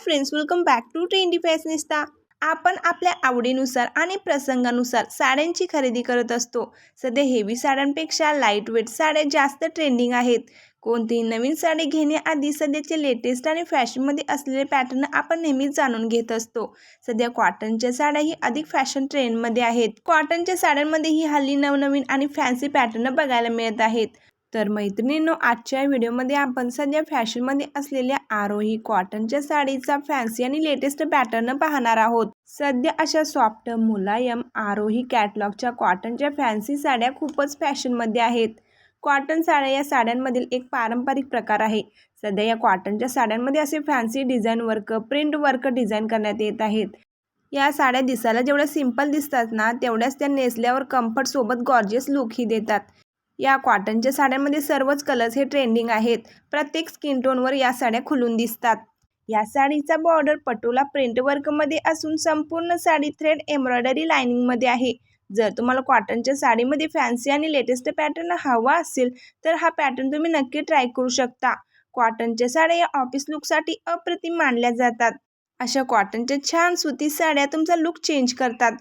Friends welcome back to trendy fashionista आपण आपल्या आवडीनुसार आणि प्रसंगानुसार साड्यांची खरेदी करत असतो. सध्या हेवी साड्यांपेक्षा लाइट वेट साड्या जास्त ट्रेंडिंग आहेत. कोणतीही नवीन साडी घेण्याआधी सध्याचे लेटेस्ट आणि फॅशनमध्ये असलेले पॅटर्न आपण नेहमीच जाणून घेत असतो. सध्या कॉटनच्या साड्याही अधिक फॅशन ट्रेंडमध्ये आहेत. कॉटनच्या साड्यांमध्येही हल्ली नवनवीन आणि फॅन्सी पॅटर्न बघायला मिळत आहेत. तर मैत्रिणींनो आजच्या व्हिडिओमध्ये आपण सध्या फॅशनमध्ये असलेल्या आरोही कॉटनच्या साडीचा फॅन्सी आणि लेटेस्ट पॅटर्न पाहणार आहोत. सध्या अशा सॉफ्ट मुलायम आरोही कॅटलॉगच्या कॉटनच्या फॅन्सी साड्या खूपच फॅशनमध्ये आहेत. कॉटन साड्या या साड्यांमधील एक पारंपरिक प्रकार आहे. सध्या या कॉटनच्या साड्यांमध्ये असे fancy design work print work design करण्यात येत आहेत. या साड्या दिसायला जेवढ्या सिंपल दिसतात ना तेवढ्याच त्या नेसल्यावर कम्फर्टसोबत गॉर्जियस लुकही देतात. या कॉटनच्या साड्यांमध्ये सर्वच कलर्स हे ट्रेंडिंग आहेत. प्रत्येक स्किन टोनवर या साड्या खुलून दिसतात. या साडीचा बॉर्डर पटोला प्रिंट वर्कमध्ये असून संपूर्ण साडी थ्रेड एम्ब्रॉयडरी लायनिंगमध्ये आहे. जर तुम्हाला कॉटनच्या साडीमध्ये फॅन्सी आणि लेटेस्ट पॅटर्न हवा असेल तर हा पॅटर्न तुम्ही नक्की ट्राय करू शकता. कॉटनच्या साड्या या ऑफिस लुकसाठी अप्रतिम मानल्या जातात. अशा कॉटनच्या छान सुती साड्या तुमचा लुक चेंज करतात.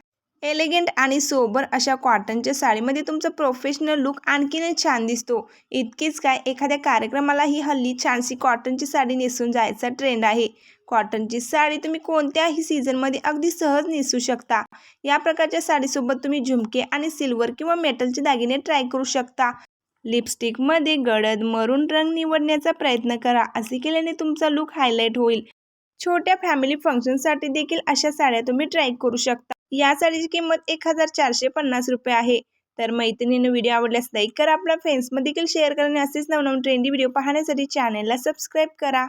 एलिगंट आणि सोबर अशा कॉटनच्या साडीमध्ये तुमचा प्रोफेशनल लुक आणखीनच छान दिसतो. इतकेच काय एखाद्या कार्यक्रमाला ही हल्ली छानशी कॉटनची साडी नेसून जायचा ट्रेंड आहे. कॉटनची साडी तुम्ही कोणत्याही सीझनमध्ये अगदी सहज नेसू शकता. या प्रकारच्या साडीसोबत तुम्ही झुमके आणि सिल्वर किंवा मेटलचे दागिने ट्राय करू शकता. लिपस्टिकमध्ये गडद मरून रंग निवडण्याचा प्रयत्न करा असे केल्याने तुमचा लुक हायलाईट होईल. छोट्या फॅमिली फंक्शनसाठी देखील अशा साड्या तुम्ही ट्राय करू शकता. या साडीची किंमत एक हजार चारशे पन्नास रुपये आहे. तर मैत्रिणीनं व्हिडिओ आवडल्यास लाईक करा. आपल्या फ्रेंड्समध्ये देखील शेअर करा आणि असेच नवनवीन ट्रेंडी व्हिडिओ पाहण्यासाठी चॅनलला सबस्क्राईब करा.